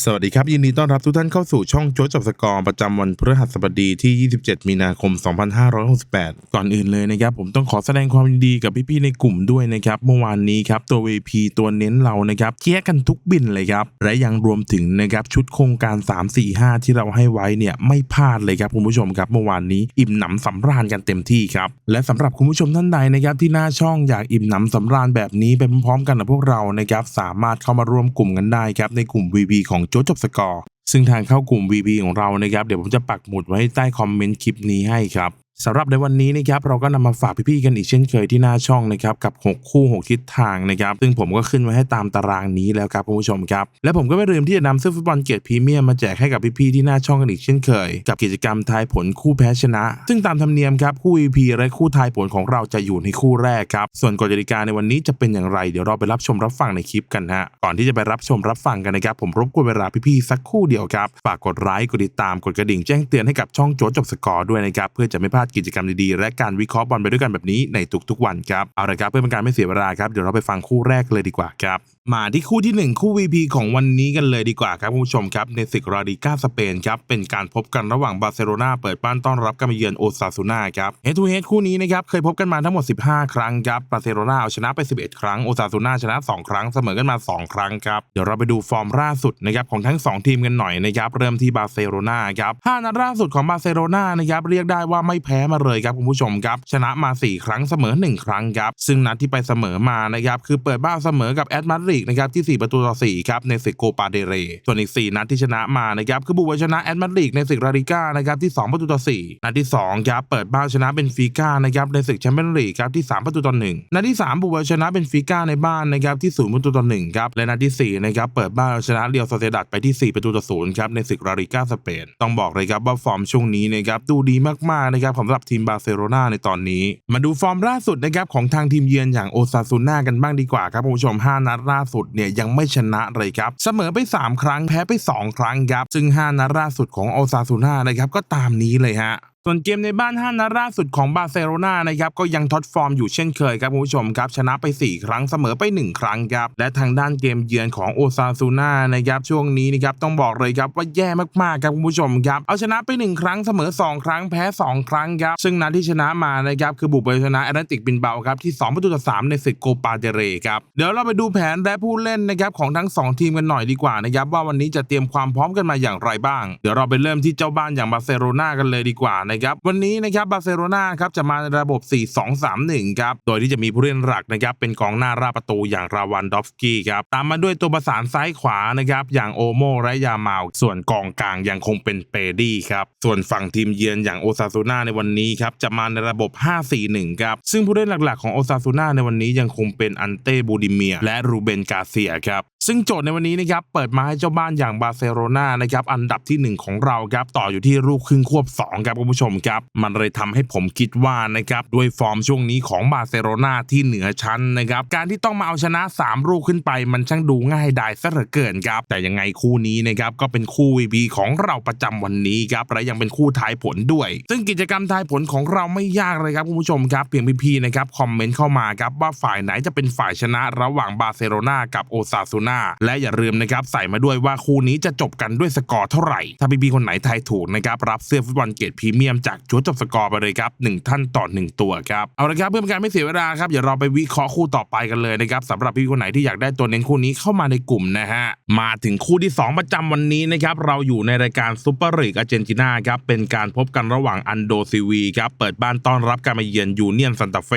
สวัสดีครับ ยินดีต้อนรับทุกท่านเข้าสู่ช่องโจ๊จับสกอร์ประจำวันพฤหัสบดีที่ 27 มีนาคม 2568 ก่อนอื่นเลยนะครับ ผมต้องขอแสดงความยินดีกับพี่ๆในกลุ่มด้วยนะครับ เมื่อวานนี้ครับ ตัว VP ตัวเน้นเรานะครับเคียกันทุกบินเลยครับ และยังรวมถึงนะครับชุดโครงการ 3 4 5 ที่เราให้ไว้เนี่ยไม่พลาดเลยครับคุณผู้ชมครับ เมื่อวานนี้อิ่มหนำสำราญกันเต็มที่ครับและสำหรับคุณผู้ชมท่านใดนะครับที่หน้าช่องอยากอิ่มหนำสำราญแบบนี้ไปพร้อมๆกันกับพวกเรานะครับสามารถเข้ามาร่วมกลุ่มกันได้ครับในกลุ่ม VP ของโจ๊กจบสกอร์ซึ่งทางเข้ากลุ่ม VP ของเรานะครับ เดี๋ยวผมจะปักหมุดไว้ใต้คอมเมนต์คลิปนี้ให้ครับ สำหรับในวันนี้นะครับเราก็นำมาฝากพี่ๆกันอีกเช่นเคยที่หน้าช่องนะครับกับ 6 คู่ 6 ทิศทางนะครับซึ่งผมก็ขึ้นไว้ให้ตามตารางนี้แล้วครับคุณผู้ชมครับ และผมก็ไม่ลืมที่จะนำเสื้อฟุตบอลเกรดพรีเมียมมาแจกให้กับพี่ๆที่หน้าช่องกันอีกเช่นเคย กับกิจกรรมทายผลคู่แพ้ชนะ ซึ่งตามธรรมเนียมครับคู่ VP และคู่ทายผลของเราจะอยู่ในคู่แรกครับส่วนกฎกติกาในวันนี้จะเป็นอย่างไรเดี๋ยวเราไปรับชมรับฟังในคลิปกันฮะก่อนที่จะไปรับชมรับฟังกันนะครับผมรบกวนเวลาพี่ๆสักคู่เดียวครับฝากกดไลค์กดติดตามกดกระดิ่งแจ้งเตือนให้กับช่องโจ๊จบสกอร์ด้วยนะครับเพื่อจะไม่พลาดกิจกรรมดีๆ และการวิเคราะห์บอลไปด้วยกันแบบนี้ในทุกๆวันครับ เอาละครับเพื่อเป็นการไม่เสียเวลาครับ เดี๋ยวเราไปฟังคู่แรกเลยดีกว่าครับมาที่คู่ทีหนึ่1 คู่ VP ของวันนี้กันเลยดีกว่าครับคุณผู้ชมครับในศึกราดิก้าสเปนครับเป็นการพบกันระหว่างบาร์เซโลนาเปิดบ้านต้อนรับการมาเยือนโอซาซูนาครับเฮดทูเฮดคู่นี้นะครับเคยพบกันมาทั้งหมด 15 ครั้งครับบาร์เซโลนาเอาชนะไป 11 ครั้งโอซาซูนาชนะ 2 ครั้งเสมอกันมา 2 ครั้งครับเดี๋ยวเราไปดูฟอร์มล่าสุดนะครับของทั้ง 2 ทีมกันหน่อยนะครับเริ่มที่บาร์เซโลนาครับ5นัดล่าสุดของบาร์เซโลนานะครับเรียกได้ว่าไม่แพ้มาเลยครับคุณผู้ชมครับชนะมา 4 ครั้งเสมอ 1 ครั้งครับซึ่งนัดที่ไปเสมอมานะครับคือเปิดบ้านเสมอกับแอตมาดริดนะครับที่ 4 ประตูต่อ4ครับในศึกโกปาเดเร ส่วนอีก 4 นัดที่ชนะมานะครับคือบุกไปชนะแอตมาดริดในศึกลาลิก้านะครับที่ 2 ประตูต่อ4นัดที่2ครับเปิดบ้านชนะเบนฟิก้านะครับในศึกแชมเปี้ยนลีกครับที่ 3 ประตูต่อ1นัดที่ 3 บุกไปชนะเบนฟิก้าในบ้านนะครับที่ 0 ประตูต่อ1ครับและนัดที่4นะครับเปิดบ้านชนะเรียวโซเซดัดไปที่ 4 ประตูต่อ0ครับในศึกลาลิก้าสเปนต้องบอกเลยครับว่าฟอร์มช่วงนี้นะครับดูดีมากๆนะครับสำหรับทีมบาร์เซโลนาในตอนนี้ มาดูฟอร์มล่าสุดนะครับของทางทีมเยือนอย่างโอซาซูน่ากันบ้างดีกว่าครับคุณผู้ชม 5 นัดล่าสุดเนี่ยยังไม่ชนะเลยครับ เสมอไป 3 ครั้งแพ้ไป 2 ครั้งครับ ซึ่ง 5 นัดล่าสุดของโอซาซูน่านะครับก็ตามนี้เลยฮะ ส่วนเกมในบ้าน5นัดล่าสุดของบาร์เซโลนานะครับก็ยังท็อปฟอร์มอยู่เช่นเคยครับคุณผู้ชมครับชนะไป 4 ครั้งเสมอไป 1 ครั้งครับและทางด้านเกมเยือนของโอซาซูน่านะครับช่วงนี้นะครับต้องบอกเลยครับว่าแย่มากๆครับคุณผู้ชมครับเอาชนะไป 1 ครั้งเสมอ 2 ครั้งแพ้ 2 ครั้งครับซึ่งนัดที่ชนะมานะครับคือบุกไปชนะแอตแลนติกบินเบาครับที่2ประตูต่อ3ในศึกโกปาเดเรครับเดี๋ยวเราไปดูแผนและผู้เล่นนะครับของทั้ง 2 ทีมกันหน่อยดีกว่านะครับว่าวันนี้จะเตรียมความพร้อมกันมาอย่างไรบ้าง เดี๋ยวเราไปเริ่มที่เจ้าบ้านอย่างบาร์เซโลนากันเลยดีกว่านะครับวันนี้นะครับบาร์เซโลนาครับจะมาในระบบ 4-2-3-1 ครับ โดยที่จะมีผู้เล่นหลักนะครับเป็นกองหน้าราประตูอย่างราวันดอฟสกี้ครับตามมาด้วยตัวประสานซ้ายขวานะครับอย่างโอโมและยามาลส่วนกองกลางยังคงเป็นเปดี้ครับส่วนฝั่งทีมเยือนอย่างโอซาซูน่าในวันนี้ครับจะมาในระบบ 5-4-1 ครับซึ่งผู้เล่นหลักๆของโอซาซูน่าในวันนี้ยังคงเป็นอันเต้บูดิเมียและรูเบนกาเซียครับซึ่งโจทย์ในวันนี้นะครับเปิดมาให้เจ้าบ้านอย่างบาร์เซโลนานะครับอันดับทีหนึ่1 ของเราครับต่ออยู่ที่ลูกครึ่งควบ2ครับคุณผู้ชมครับ มันเลยทำให้ผมคิดว่านะครับด้วยฟอร์มช่วงนี้ของบาร์เซโลนาที่เหนือชั้นนะครับการที่ต้องมาเอาชนะ 3 ลูกขึ้นไป มันช่างดูง่ายดายซะเหลือเกินครับ แต่ยังไงคู่นี้นะครับก็เป็นคู่ VP ของเราประจำวันนี้ครับและยังเป็นคู่ทายผลด้วย ซึ่งกิจกรรมทายผลของเราไม่ยากเลยครับคุณผู้ชมครับเพียงพี่ๆนะครับคอมเมนต์เข้ามาครับว่าฝ่ายไหนจะเป็นฝ่ายชนะระหว่างบาร์เซโลนากับโอซาซูนาและอย่าลืมนะครับใส่มาด้วยว่าคู่นี้จะจบกันด้วยสกอร์เท่าไหร่ถ้าพี่ๆคนไหนทายถูกนะครับรับเสื้อฟุตบอลเกรดพรีเมียมจากจุดจบสกอร์ไปเลยครับหนึ่งท่านต่อหนึ่งตัวครับเอาละครับเพื่อเป็นการไม่เสียเวลาครับเดี๋ยวเราไปวิเคราะห์คู่ต่อไปกันเลยนะครับสำหรับพี่คนไหนที่อยากได้ตัวเน้นคู่นี้เข้ามาในกลุ่มนะฮะมาถึงคู่ที่ 2 ประจำวันนี้นะครับเราอยู่ในรายการซูเปอร์ลีกอาร์เจนตินาครับเป็นการพบกันระหว่างอันโดซีวีครับเปิดบ้านต้อนรับการมาเยือนยูเนียนซันตาเฟ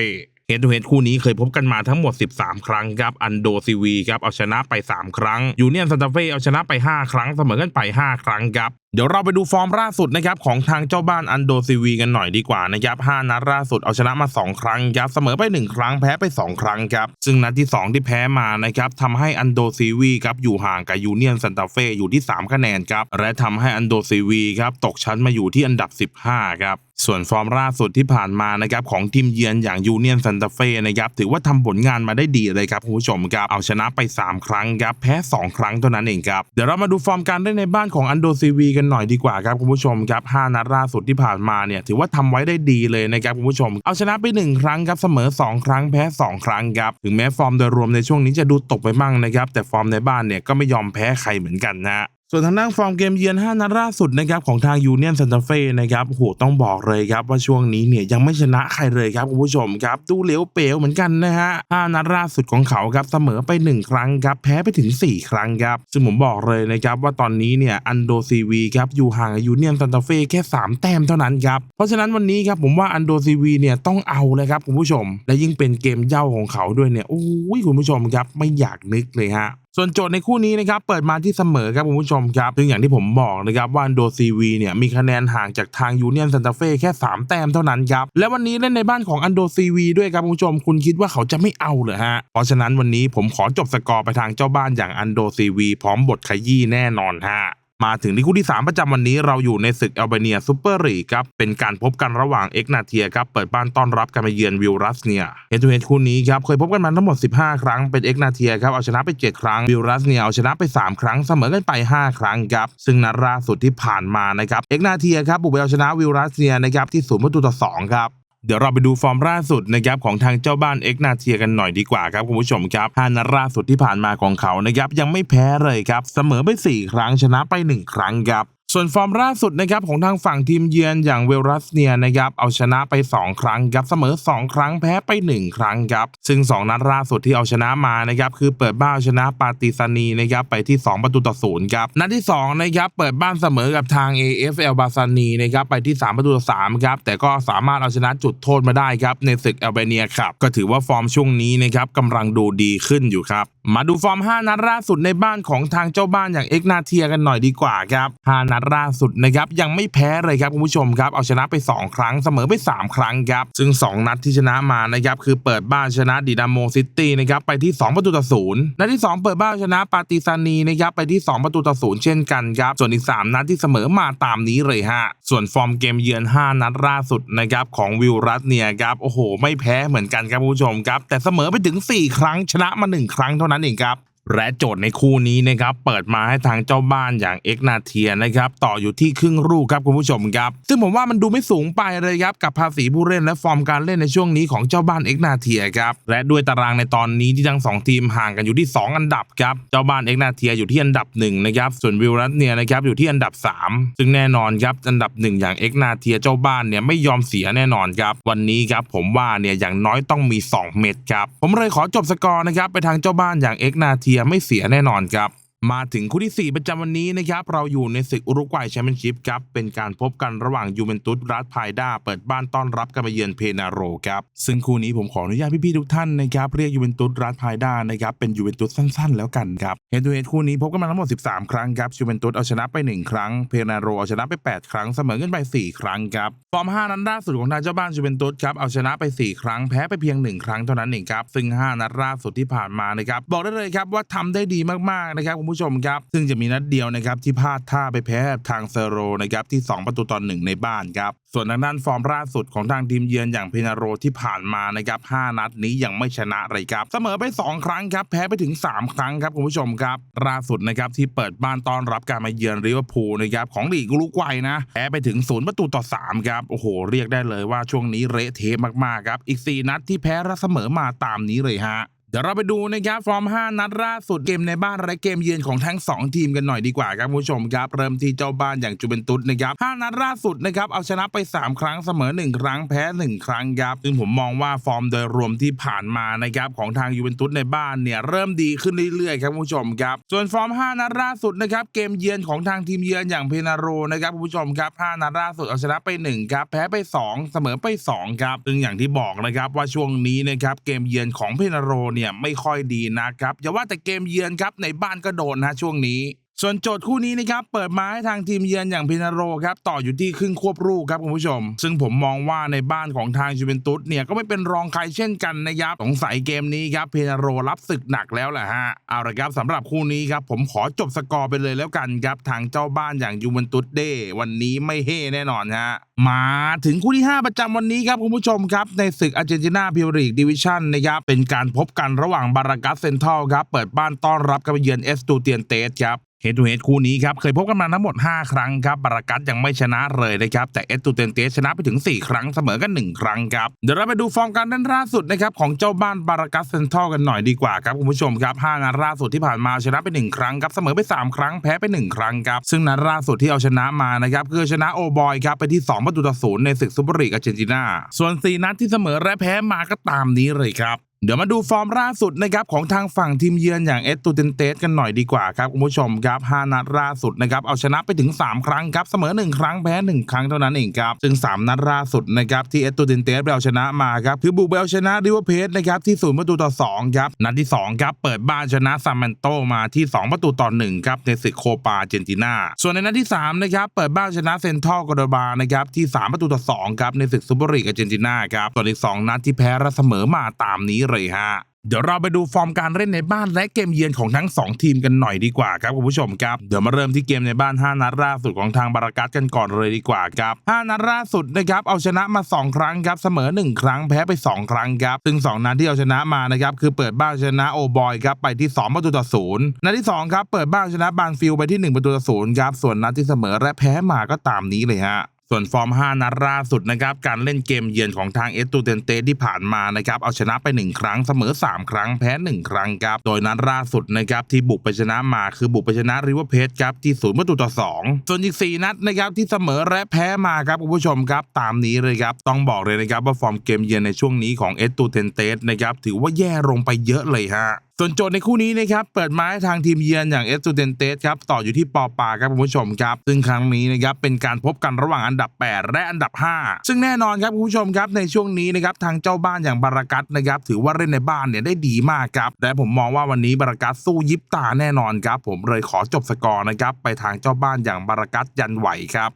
เฮดทูเฮดคู่นี้เคยพบกันมาทั้งหมด 13 ครั้งครับ อันโดซีวีครับเอาชนะไป 3 ครั้ง ยูเนียนซันตาเฟ่เอาชนะไป 5 ครั้งเสมอกันไป 5 ครั้งครับ เดี๋ยวเราไปดูฟอร์มล่าสุดนะครับของทางเจ้าบ้านอันโดซีวีกันหน่อยดีกว่านะครับ5นัดล่าสุดเอาชนะมา 2 ครั้งครับเสมอไป 1 ครั้งแพ้ไป 2 ครั้งครับซึ่งนัดที่ 2 ที่แพ้มานะครับทำให้อันโดซีวีครับอยู่ห่างกับยูเนียนซันตาเฟ่อยู่ที่ 3 คะแนนครับและทำให้อันโดซีวีครับตกชั้นมาอยู่ที่อันดับ 15 ครับส่วนฟอร์มล่าสุดที่ผ่านมานะครับของทีมเยือนอย่างยูเนียนซันตาเฟ่นะครับถือว่าทำผลงานมาได้ดีเลยครับคุณผู้ชมครับเอาชนะไป 3 ครั้งครับแพ้ 2 ครั้งเท่านั้นเองครับเดี๋ยวเรามาดูฟอร์มการเล่นในบ้านของอันโดซีวีกันหน่อยดีกว่าครับคุณผู้ชมครับ 5 นัดล่าสุดที่ผ่านมาเนี่ยถือว่าทำไว้ได้ดีเลยนะครับคุณผู้ชม เอาชนะไป 1 ครั้งครับเสมอ 2 ครั้งแพ้ 2 ครั้งครับถึงแม้ฟอร์มโดยรวมในช่วงนี้จะดูตกไปบ้างนะครับแต่ฟอร์มในบ้านเนี่ยก็ไม่ยอมแพ้ใครเหมือนกันนะ ส่วนทางด้านฟอร์มเกมเยือน 5 นัดล่าสุดนะครับของทางยูเนียนซันตาเฟ่นะครับโหต้องบอกเลยครับว่าช่วงนี้เนี่ยยังไม่ชนะใครเลยครับคุณผู้ชมครับดูเหลวเป๋วเหมือนกันนะฮะ 5 นัดล่าสุดของเขาครับเสมอไป 1 ครั้งครับแพ้ไปถึง 4 ครั้งครับซึ่งผมบอกเลยนะครับว่าตอนนี้เนี่ยอันโดซีวีครับอยู่ห่างยูเนียนซันตาเฟ่แค่ 3 แต้มเท่านั้นครับเพราะฉะนั้นวันนี้ครับผมว่าอันโดซีวีเนี่ยต้องเอาเลยครับคุณผู้ชม และยิ่งเป็นเกมเย่าของเขาด้วยเนี่ยโอ้ยคุณผู้ชมครับไม่อยากนึกเลยฮะ ส่วนโจทย์ในคู่นี้นะครับเปิดมาที่เสมอครับคุณผู้ชมครับซึ่งอย่างที่ผมบอกนะครับว่าอันโดซีวีเนี่ยมีคะแนนห่างจากทางยูเนียนซันตาเฟ่แค่ 3 แต้มเท่านั้นครับและวันนี้เล่นในบ้านของอันโดซีวีด้วยครับคุณผู้ชมคุณคิดว่าเขาจะไม่เอาเหรอฮะเพราะฉะนั้นวันนี้ผมขอจบสกอร์ไปทางเจ้าบ้านอย่างอันโดซีวีพร้อมบทขยี้แน่นอนฮะ มาถึงที่คู่ที่ 3 ประจำวันนี้เราอยู่ในศึกแอลเบเนียซูเปอร์ลีกครับ เป็นการพบกันระหว่างเอ็กนาเทียครับ เปิดบ้านต้อนรับการมาเยือนวิลรัสเนียเฮดทูเฮดคู่นี้ครับ เคยพบกันมาทั้งหมด 15 ครั้ง เป็นเอ็กนาเทียครับ เอาชนะไป 7 ครั้ง วิลรัสเนียเอาชนะไป 3 ครั้ง เสมอกันไป 5 ครั้งครับ ซึ่งนัดล่าสุดที่ผ่านมานะครับ เอ็กนาเทียครับบุกไปเอาชนะวิลรัสเนียนะครับที่ศูนย์ประตูต่อ2ครับ เดี๋ยวเราไปดูฟอร์มล่าสุดนะครับของทางเจ้าบ้านเอ็กนาเทียกันหน่อยดีกว่าครับคุณผู้ชมครับห้านัดล่าสุดที่ผ่านมาของเขานะครับยังไม่แพ้เลยครับเสมอไป 4 ครั้งชนะไป 1 ครั้งครับ ส่วนฟอร์มล่าสุดนะครับของทางฝั่งทีมเยือนอย่างเวลรัสเนียนะครับเอาชนะไป 2 ครั้งครับเสมอ 2 ครั้งแพ้ไป 1 ครั้งครับซึ่ง 2 นัดล่าสุดที่เอาชนะมานะครับคือเปิดบ้านเอาชนะปาติซานีนะครับไปที่ 2 ประตูต่อศูนย์ครับนัดที่2นะครับเปิดบ้านเสมอกับทาง AFL บาซานีนะครับไปที่ 3 ประตูต่อ3ครับแต่ก็สามารถเอาชนะจุดโทษมาได้ครับในศึกแอลเบเนียครับก็ถือว่าฟอร์มช่วงนี้นะครับกำลังดูดีขึ้นอยู่ครับมาดูฟอร์ม 5 นัดล่าสุดในบ้านของทางเจ้าบ้านอย่างเอ็กนาเทียกันหน่อยดีกว่าครับ5นัดัดล่าสุดนะครับยังไม่แพ้เลยครับคุณผู้ชมครับเอาชนะไป 2 ครั้งเสมอไป 3 ครั้งครับซึ่ง 2 นัดที่ชนะมานะครับคือเปิดบ้านชนะดินาโมซิตี้นะครับไปที่ 2 ประตูต่อศูนย์นัดที่ 2 เปิดบ้านชนะปาติซานีนะครับไปที่ 2 ประตูต่อศูนย์เช่นกันครับส่วนอีก 3 นัดที่เสมอมาตามนี้เลยฮะส่วนฟอร์มเกมเยือน 5 นัดล่าสุดนะครับของวิลรัตเนียครับโอ้โห ไม่แพ้เหมือนกันครับคุณผู้ชมครับแต่เสมอไปถึง 4 ครั้งชนะมา 1 ครั้งเท่านั้นเองครับ และโจทย์ในคู่นี้นะครับเปิดมาให้ทางเจ้าบ้านอย่างเอ็กนาเทียนะครับต่ออยู่ที่ครึ่งลูกครับคุณผู้ชมครับ ซึ่งผมว่ามันดูไม่สูงไปเลยครับกับภาษีผู้เล่นและฟอร์มการเล่นในช่วงนี้ของเจ้าบ้านเอ็กนาเทียครับและด้วยตารางในตอนนี้ที่ทั้งสองทีมห่างกันอยู่ที่ 2 อันดับครับเจ้าบ้านเอ็กนาเทียอยู่ที่อันดับ1นะครับส่วนวิลรัตเนียนะครับอยู่ที่อันดับ 3 ซึ่งแน่นอนครับอันดับ 1 อย่างเอ็กนาเทียเจ้าบ้านเนี่ยไม่ยอมเสียแน่นอนครับวันนี้ครับผมว่าเนี่ยอย่างน้อยต้องมี 2 เม็ดครับผมเลยขอจบสกอร์นะครับไปทางเจ้าบ้านอย่างเอ็กนาเทียยไม่เสียแน่นอนครับ มาถึงคู่ที่ 4 ประจำวันนี้นะครับ เราอยู่ในศึกอุรุกวัยแชมเปี้ยนชิพครับ เป็นการพบกันระหว่างยูเวนตุสรัสพายด้าเปิดบ้านต้อนรับการมาเยือนเพนาโรครับ ซึ่งคู่นี้ผมขออนุญาตพี่ๆทุกท่านนะครับ เรียกยูเวนตุสรัสพายด้านะครับ เป็นยูเวนตุสสั้นๆ แล้วกันครับเฮดทูเฮดคู่นี้พบกันมาทั้งหมด 13 ครั้งครับยูเวนตุสเอาชนะไป 1 ครั้ง เพนาโรเอาชนะไป 8 ครั้งเสมอกันไป 4 ครั้งครับ ฟอร์ม 5 นัดล่าสุดของทางเจ้าบ้านยูเวนตุสครับเอาชนะไป 4 ครั้งแพ้ไปเพียง 1 ครั้งเท่านั้นเองครับซึ่ง 5 นัดล่าสุดที่ผ่านมานะครับบอกได้เลยครับว่าทำได้ดีมากๆนะครับคุณผู้ผู้ชมครับ ซึ่งจะมีนัดเดียวนะครับที่พลาดท่าไปแพ้ทางเซโรนะครับที่ 2 ประตูต่อหนึ่งในบ้านครับ ส่วนทางด้านฟอร์มล่าสุดของทางทีมเยือนอย่างเพนาโรที่ผ่านมานะครับ5นัดนี้ยังไม่ชนะเลยครับ เสมอไป 2 ครั้งครับ แพ้ไปถึง 3 ครั้งครับคุณผู้ชมครับล่าสุดนะครับที่เปิดบ้านต้อนรับการมาเยือนลิเวอร์พูลนะครับของลีกอุรุกวัยนะแพ้ไปถึงศูนย์ประตูต่อ3ครับโอ้โห เรียกได้เลยว่าช่วงนี้เละเทะมากๆครับอีก 4 นัดที่แพ้และเสมอมาตามนี้เลยฮะ ดี๋ยวเราไปดูนะครับฟอร์ม 5 นัดล่าสุดเกมในบ้านและเกมเยือนของทั้ง 2 ทีมกันหน่อยดีกว่าครับผู้ชมครับเริ่มที่เจ้าบ้านอย่างจูเวนตุสนะครับ5นัดล่าสุดนะครับเอาชนะไป 3 ครั้งเสมอ 1 ครั้งแพ้ 1 ครั้งครับซึ่งผมมองว่าฟอร์มโดยรวมที่ผ่านมานะครับของทางยูเวนตุสในบ้านเนี่ยเริ่มดีขึ้นเรื่อยๆครับผู้ชมครับส่วนฟอร์ม 5 นัดล่าสุดนะครับเกมเยือนของทางทีมเยือนอย่างเพนาโรนะครับผู้ชมครับ5นัดล่าสุดเอาชนะไป1ครับแพ้ไป 2 เสมอไป2ครับซึ่งอย่างที่บอกนะครับว่าช่วงนี้นะครับเกมเยือนของเพนาโรเนี่ยไม่ค่อยดีนะครับอย่าว่าแต่เกมเยือนครับในบ้านก็โดนนะช่วงนี้ ส่วนโจทย์คู่นี้นะครับเปิดมาให้ทางทีมเยือนอย่างพินาโรครับต่ออยู่ที่ครึ่งควบรูครับคุณผู้ชม ซึ่งผมมองว่าในบ้านของทางจูเวนตุสเนี่ยก็ไม่เป็นรองใครเช่นกันนะครับสงสัยเกมนี้ครับพินาโรรับศึกหนักแล้วแหละฮะเอาละครับสำหรับคู่นี้ครับผมขอจบสกอร์ไปเลยแล้วกันครับทางเจ้าบ้านอย่างยูเวนตุสเดวันนี้ไม่เฮ่แน่นอนฮะมาถึงคู่ที่ 5 ประจำวันนี้ครับคุณผู้ชมครับในศึกอาร์เจนตินาพิวรีกดิวิชั่นนะครับเป็นการพบกันระหว่างบารากัสเซนทัลครับเปิดบ้านต้อนรับกับเยือนเอสตูเตียนเตสครับ เฮดทูเฮดคู่นี้ครับเคยพบกันมาทั้งหมด 5 ครั้งครับบารากัสยังไม่ชนะเลยนะครับแต่เอสตูเตนเตสชนะไปถึง 4 ครั้งเสมอกัน 1 ครั้งครับเดี๋ยวเราไปดูฟอร์มการเล่นล่าสุดนะครับของเจ้าบ้านบารากัสเซนทรัลกันหน่อยดีกว่าครับคุณผู้ชมครับ5นัดล่าสุดที่ผ่านมาชนะไป 1 ครั้งครับเสมอไป 3 ครั้งแพ้ไป 1 ครั้งครับซึ่งนัดล่าสุดที่เอาชนะมานะครับคือชนะโอบอยครับไปที่2ประตูต่อศูนย์ในศึกซูเปอร์ลีกอาร์เจนตินาส่วน 4 นัดที่เสมอและแพ้มาก็ตามนี้เลยครับ เดี๋ยวมาดูฟอร์มล่าสุดนะครับของทางฝั่งทีมเยือนอย่างเอสตูเตนเตสกันหน่อยดีกว่าครับคุณผู้ชมครับ5นัดล่าสุดนะครับเอาชนะไปถึง 3 ครั้งครับเสมอ 1 ครั้งแพ้ 1 ครั้งเท่านั้นเองครับซึ่ง 3 นัดล่าสุดนะครับที่เอสตูเตนเตสไปเอาชนะมาครับคือบุกเอาชนะริวเพสนะครับที่ศูนย์ประตูต่อ2ครับนัดที่2ครับเปิดบ้านชนะซามันโตมาที่ 2 ประตูต่อ1ครับในศึกโคปาเจนตินาส่วนในนัดที่3นะครับเปิดบ้านชนะเซนทรัลกอโดบานะครับที่ 3 ประตูต่อ2ครับในศึกซูเปอร์ลีกอาร์เจนตินาครับส่วนอีก2นัดที่แพ้และเสมอมาตามนี้เลยฮะเดี๋ยวเราไปดูฟอร์มการเล่นในบ้านและเกมเยือนของทั้ง 2 ทีมกันหน่อยดีกว่าครับคุณผู้ชมครับ เดี๋ยวมาเริ่มที่เกมในบ้าน 5 นัดล่าสุดของทางบารากัสกันก่อนเลยดีกว่าครับ 5 นัดล่าสุดนะครับเอาชนะมา 2 ครั้งครับเสมอ 1 ครั้งแพ้ไป 2 ครั้งครับซึ่ง 2 นัดที่เอาชนะมานะครับคือเปิดบ้านชนะโอบอยครับไปที่2ประตูต่อศูนย์นัดที่2ครับเปิดบ้านชนะบานฟิลไปที่ 1 ประตูต่อศูนย์ครับส่วนนัดที่เสมอและแพ้มาก็ตามนี้เลยฮะ ส่วนฟอร์ม 5 นัดล่าสุดนะครับการเล่นเกมเยือนของทางเอสตูเตนเตที่ผ่านมานะครับเอาชนะไป 1 ครั้งเสมอ 3 ครั้งแพ้ 1 ครั้งครับโดยนัดล่าสุดนะครับที่บุกไปชนะมาคือบุกไปชนะริเวอร์เพสครับที่ศูนย์ประตูต่อ 2 ส่วนอีก 4 นัดนะครับที่เสมอและแพ้มาครับคุณผู้ชมครับตามนี้เลยครับต้องบอกเลยนะครับว่าฟอร์มเกมเยือนในช่วงนี้ของเอสตูเตนเตนะครับถือว่าแย่ลงไปเยอะเลยฮะ ส่วนโจทย์ในคู่นี้นะครับเปิดมาให้ทางทีมเยือนอย่างเอสตูเดนเตสครับต่ออยู่ที่ปอปาครับคุณผู้ชมครับ ซึ่งครั้งนี้นะครับเป็นการพบกันระหว่างอันดับ 8 และอันดับ 5 ซึ่งแน่นอนครับคุณผู้ชมครับในช่วงนี้นะครับทางเจ้าบ้านอย่างบารากัสนะครับถือว่าเล่นในบ้านเนี่ยได้ดีมากครับและผมมองว่าวันนี้บารากัสสู้ยิบตาแน่นอนครับผมเลยขอจบสกอร์นะครับไปทางเจ้าบ้านอย่างบารากัสยันไหวครับ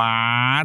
มา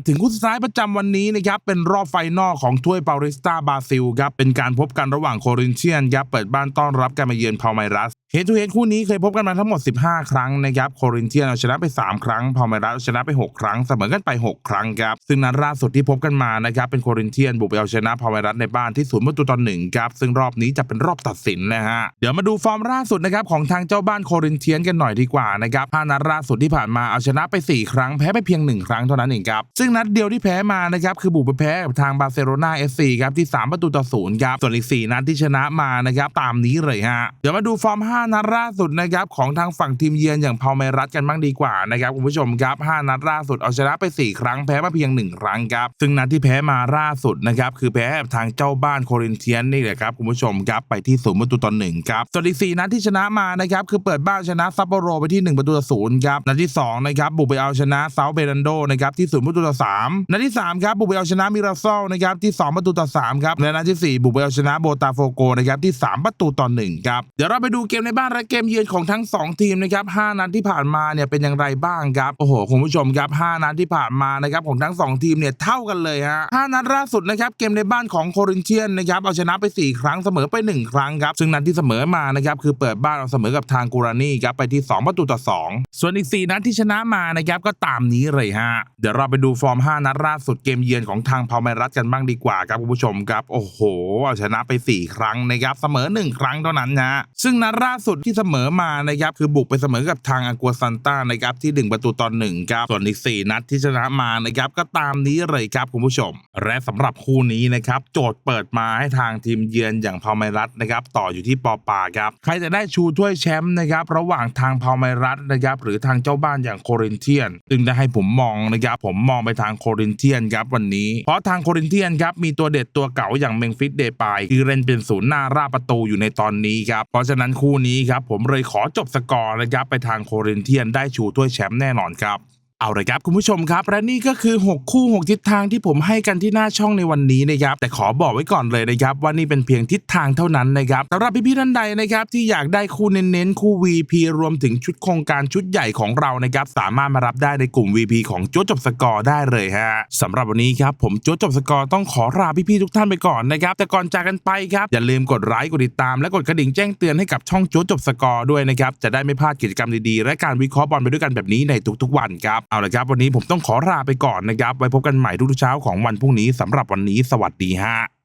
ถึงคู่สุดท้ายประจำวันนี้นะครับเป็นรอบไฟนอลของถ้วยปาริสตาบราซิลครับเป็นการพบกันระหว่างโครินเชียนครับเปิดบ้านต้อนรับการมาเยือนพาไมรัส เฮดทูเฮดคู่นี้เคยพบกันมาทั้งหมด 15 ครั้งนะครับโครินเทียนเอาชนะไป 3 ครั้งพาลไมรัสเอาชนะไป 6 ครั้งเสมอกันไป 6 ครั้งครับ ซึ่งนัดล่าสุดที่พบกันมานะครับเป็นโครินเทียนบุกไปเอาชนะพาลไมรัสในบ้านที่ศูนย์ประตูต่อหนึ่งครับซึ่งรอบนี้จะเป็นรอบตัดสินนะฮะเดี๋ยวมาดูฟอร์มล่าสุดนะครับของทางเจ้าบ้านโครินเทียนกันหน่อยดีกว่านะครับห้านัดล่าสุดที่ผ่านมาเอาชนะไป 4 ครั้งแพ้ไปเพียง 1 ครั้งเท่านั้นเองครับซึ่งนัดเดียวที่แพ้มานะครับคือบุกไปแพ้กับทางบาร์เซโลนาเอฟซีครับที่3ประตูต่อศูนย์ครับส่วนอีก4นัดที่ชนะมานะครับตามนี้เลยฮะเดี๋ยวมาดูฟอร์ม5นัดล่าสุดนะครับของทางฝั่งทีมเยือนอย่างพาลเมรัสกันบ้างดีกว่านะครับคุณผู้ชมครับ 5 นัดล่าสุดเอาชนะไป 4 ครั้งแพ้มาเพียง 1 ครั้งครับ ซึ่งนัดที่แพ้มาล่าสุดนะครับคือแพ้ทางเจ้าบ้านโครินเทียนนี่แหละครับคุณผู้ชมครับไปที่ศูนย์ประตูต่อหนึ่งครับส่วนอีก4นัดที่ชนะมานะครับคือเปิดบ้านชนะซัปโปโรไปที่ 1 ประตูต่อศูนย์ครับนัดที่2นะครับบุกไปเอาชนะเซาเบรันโดนะครับที่ศูนย์ประตูต่อสามนัดที่สามครับบุกไปเอาชนะมิราซอลนะครับที่ 2 ประตูต่อ3ครับและนัดที่ 4 บุกไปเอาชนะโบตาโฟโกนะครับที่ 3 ประตูต่อ1ครับเดี๋ยวเราไปดูเกมในบ้านและเกมเยือนของทั้ง 2 ทีมนะครับ5นัดที่ผ่านมาเนี่ยเป็นอย่างไรบ้างครับโอ้โหคุณผู้ชมครับ5นัดที่ผ่านมานะครับของทั้ง 2 ทีมเนี่ยเท่ากันเลยฮะ5นัดล่าสุดนะครับเกมในบ้านของโครินเทียนนะครับเอาชนะไป 4 ครั้งเสมอไป 1 ครั้งครับซึ่งนัดที่เสมอมานะครับคือเปิดบ้านเอาเสมอกับทางกูรานีครับไปที่ 2 ประตูต่อ 2 ส่วนอีก 4 นัดที่ชนะมานะครับก็ตามนี้เลยฮะเดี๋ยวเราไปดูฟอร์ม 5 นัดล่าสุดเกมเยือนของทางพาลเมรัสกันบ้างดีกว่าครับคุณผู้ชมครับโอ้โหเอาชนะไป 4 ครั้งนะครับเสมอ 1 ครั้งเท่านั้นนะซึ่งนัดล่าสุดที่เสมอมานะครับคือบุกไปเสมอกับทางอากัวซันต้านะครับที่ 1 ประตูต่อ1ครับส่วนอีก 4 นัดที่ชนะมานะครับก็ตามนี้เลยครับคุณผู้ชม และสำหรับคู่นี้นะครับโจทย์เปิดมาให้ทางทีมเยือนอย่างพาลเมรัสนะครับต่ออยู่ที่ปอปาครับใครจะได้ชูถ้วยแชมป์นะครับระหว่างทางพาลเมรัสนะครับหรือทางเจ้าบ้านอย่างโครินเทียนซึ่งได้ให้ผมมองนะครับผมมองไปทางโครินเทียนครับวันนี้ เพราะทางโครินเทียนครับมีตัวเด็ดตัวเก่าอย่างเมงฟิสเดปายที่เล่นเป็นศูนย์หน้าราประตูอยู่ในตอนนี้ครับเพราะฉะนั้นคู่นี้ครับผมเลยขอจบสกอร์นะครับไปทางโครินเทียนได้ชูถ้วยแชมป์แน่นอนครับ เอาเลยครับคุณผู้ชมครับ และนี่ก็คือ 6 คู่ 6 ทิศทางที่ผมให้กันที่หน้าช่องในวันนี้นะครับ แต่ขอบอกไว้ก่อนเลยนะครับ ว่านี่เป็นเพียงทิศทางเท่านั้นนะครับสำหรับพี่ๆท่านใดนะครับ ที่อยากได้คู่เน้นๆ คู่ VP รวมถึงชุดโครงการชุดใหญ่ของเรานะครับ สามารถมารับได้ในกลุ่ม VP ของโจ๊จบสกอร์ได้เลยฮะสำหรับวันนี้ครับผมโจ๊จบสกอร์ต้องขอลาพี่ๆทุกท่านไปก่อนนะครับแต่ก่อนจากกันไปครับอย่าลืมกดไลค์กดติดตามและกดกระดิ่งแจ้งเตือนให้กับช่องโจ๊จบสกอร์ด้วยนะครับจะได้ไม่พลาดกิจกรรมดีๆและการวิเคราะห์บอลไปด้วยกันแบบนี้ในทุกๆวันครับเอาละครับ วันนี้ผมต้องขอลาไปก่อนนะครับ ไว้พบกันใหม่ทุกๆเช้าของวันพรุ่งนี้สำหรับวันนี้สวัสดีฮะ